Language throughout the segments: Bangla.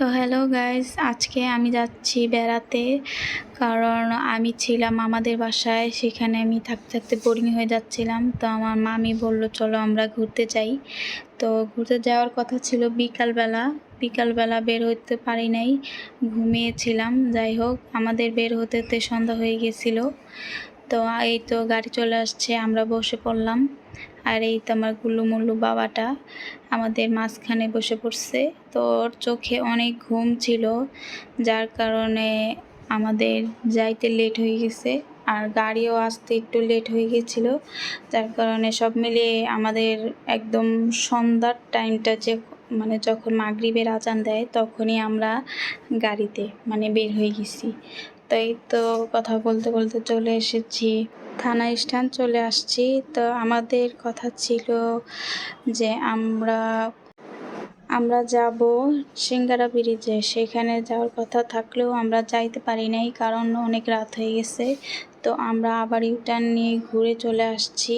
তো হ্যালো গাইস আজকে আমি যাচ্ছি বেড়াতে। কারণ আমি ছিলাম আমাদের বাসায়, সেখানে আমি থাকতে থাকতে বোরিং হয়ে যাচ্ছিলাম। তো আমার মামি বলল, চলো আমরা ঘুরতে যাই। তো ঘুরতে যাওয়ার কথা ছিল বিকালবেলা। বিকালবেলা বের হতে পারি নাই, ঘুমিয়েছিলাম। যাই হোক, আমাদের বের হতে হতে সন্ধ্যা হয়ে গেছিল। তো এই তো গাড়ি চলে আসছে, আমরা বসে পড়লাম। আর এই তো আমার গুল্লু মুল্লু বাবাটা আমাদের মাঝখানে বসে পড়ছে। তো ওর চোখে অনেক ঘুম ছিল, যার কারণে আমাদের যাইতে লেট হয়ে গেছে। আর গাড়িও আসতে একটু লেট হয়ে গেছিল, যার কারণে সব মিলিয়ে আমাদের একদম সন্ধ্যার টাইমটা যে মানে যখন মাগরিবের আজান দেয়, তখনই আমরা গাড়িতে মানে বের হয়ে গেছি। তাই তো কথা বলতে বলতে চলে এসেছি। থানা স্ট্যান্ড চলে আসছি। তো আমাদের কথা ছিল যে আমরা আমরা যাব সিঙ্গারা ব্রিজে। সেখানে যাওয়ার কথা থাকলেও আমরা যাইতে পারি নাই, কারণ অনেক রাত হয়ে গেছে। তো আমরা আবার ইউটার্ন নিয়ে ঘুরে চলে আসছি।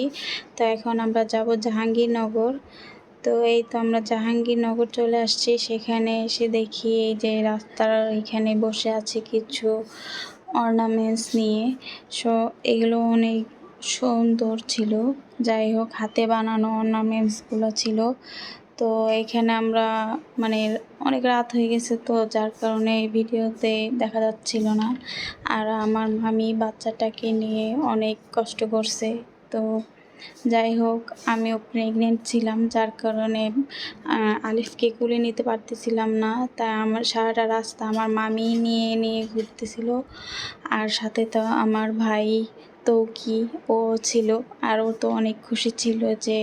তো এখন আমরা যাব জাহাঙ্গীরনগর। তো এই তো আমরা জাহাঙ্গীরনগর চলে আসছি। সেখানে এসে দেখি এই যে রাস্তার এখানে বসে আছে কিছু অর্নামেন্টস নিয়ে। সো এগুলো অনেক সুন্দর ছিল। যাই হোক, হাতে বানানো অর্নামেন্টসগুলো ছিল। তো এখানে আমরা মানে অনেক রাত হয়ে গেছে তো, যার কারণে ভিডিওতে দেখা যাচ্ছিল না। আর আমার মামি বাচ্চাটাকে নিয়ে অনেক কষ্ট করছে। তো যাই হোক, আমিও প্রেগনেন্ট ছিলাম, যার কারণে আলিফকে কুলে নিতে পারতেছিলাম না। তাই আমার সারাটা রাস্তা আমার মামি নিয়ে নিয়ে ঘুরতেছিল। আর সাথে তো আমার ভাই তৌকি, ও ছিল। আর ও তো অনেক খুশি ছিল যে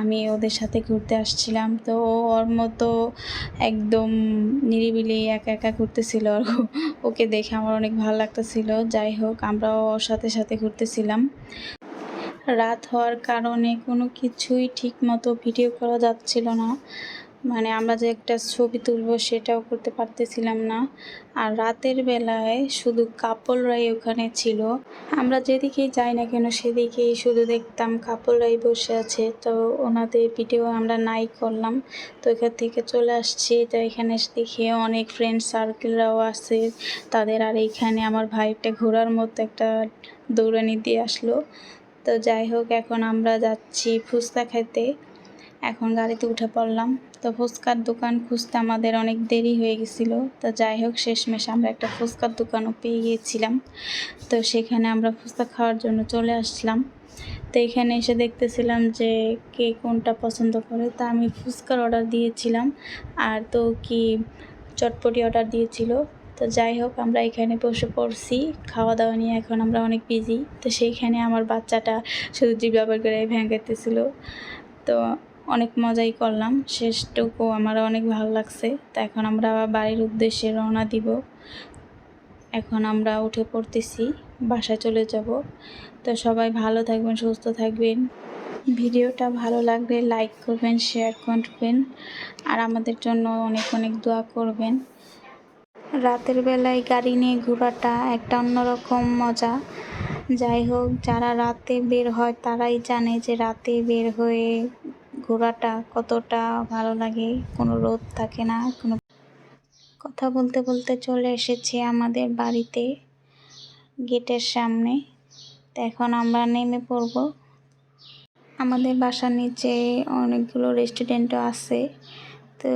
আমি ওদের সাথে ঘুরতে আসছিলাম। তো ওর মতো একদম নিরিবিলি একা একা ঘুরতেছিল। আর ওকে দেখে আমার অনেক ভালো লাগতেছিল। যাই হোক, আমরাও ওর সাথে সাথে ঘুরতেছিলাম। রাত হওয়ার কারণে কোনো কিছুই ঠিক মতো ভিডিও করা যাচ্ছিল না। মানে আমরা যে একটা ছবি তুলবো সেটাও করতে পারতেছিলাম না। আর রাতের বেলায় শুধু কাপলরাই ওখানে ছিল। আমরা যেদিকেই যাই না কেন সেদিকেই শুধু দেখতাম কাপলরাই বসে আছে। তো ওনাদের ভিডিও আমরা নাই করলাম। তো এখান থেকে চলে আসছি। তো এখানে দেখে অনেক ফ্রেন্ড সার্কেলরাও আছে। তাদের আর এইখানে আমার ভাইটা ঘোরার মতো একটা দৌড়ানি দিয়ে আসলো। তো যাই হোক, এখন আমরা যাচ্ছি ফুচকা খেতে। এখন গাড়িতে উঠে পড়লাম। তো ফুচকার দোকান খুঁজতে আমাদের অনেক দেরি হয়ে গেছিল। তো যাই হোক, শেষমেশ আমরা একটা ফুচকার দোকানও পেয়ে গিয়েছিলাম। তো সেখানে আমরা ফুচকা খাওয়ার জন্য চলে আসলাম। তো এখানে এসে দেখতেছিলাম যে কে কোনটা পছন্দ করে। তা আমি ফুচকার অর্ডার দিয়েছিলাম। আর তো কি চটপটি অর্ডার দিয়েছিল। তো যাই হোক, আমরা এখানে বসে পড়ছি। খাওয়া দাওয়া নিয়ে এখন আমরা অনেক বিজি তো সেইখানে আমার বাচ্চাটা শুধু জিবলাবার করে ভেঙেতেছিল তো অনেক মজাই করলাম। শেষটুকু আমার অনেক ভালো লাগছে। তো এখন আমরা বাড়ির উদ্দেশ্যে রওনা দিব। এখন আমরা উঠে পড়তেছি, বাসায় চলে যাব। তো সবাই ভালো থাকবেন, সুস্থ থাকবেন। ভিডিওটা ভালো লাগলে লাইক করবেন শেয়ার করবেন। আর আমাদের জন্য অনেক অনেক দোয়া করবেন। রাতের বেলায় গাড়ি নিয়ে ঘোরাটা একটা অন্যরকম মজা। যাই হোক, যারা রাতে বের হয় তারাই জানে যে রাতে বের হয়ে ঘোরাটা কতটা ভালো লাগে। কোনো রোদ থাকে না, কোনো কথা বলতে বলতে চলে এসেছি আমাদের বাড়িতে, গেটের সামনে। তো এখন আমরা নেমে পড়ব। আমাদের বাসার নিচে অনেকগুলো রেস্টুরেন্টও আছে। তো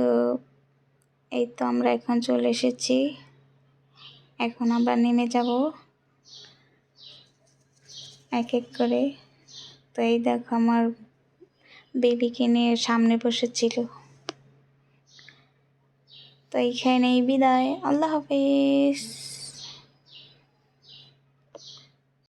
এই তো আমরা এখন চলে এসেছি। এখন আমরা নেমে যাব এক এক করে। তো এই দেখো আমার বেবিকে নিয়ে সামনে বসেছিল। তো এইখানেই বিদায়। আল্লাহ হাফিজ।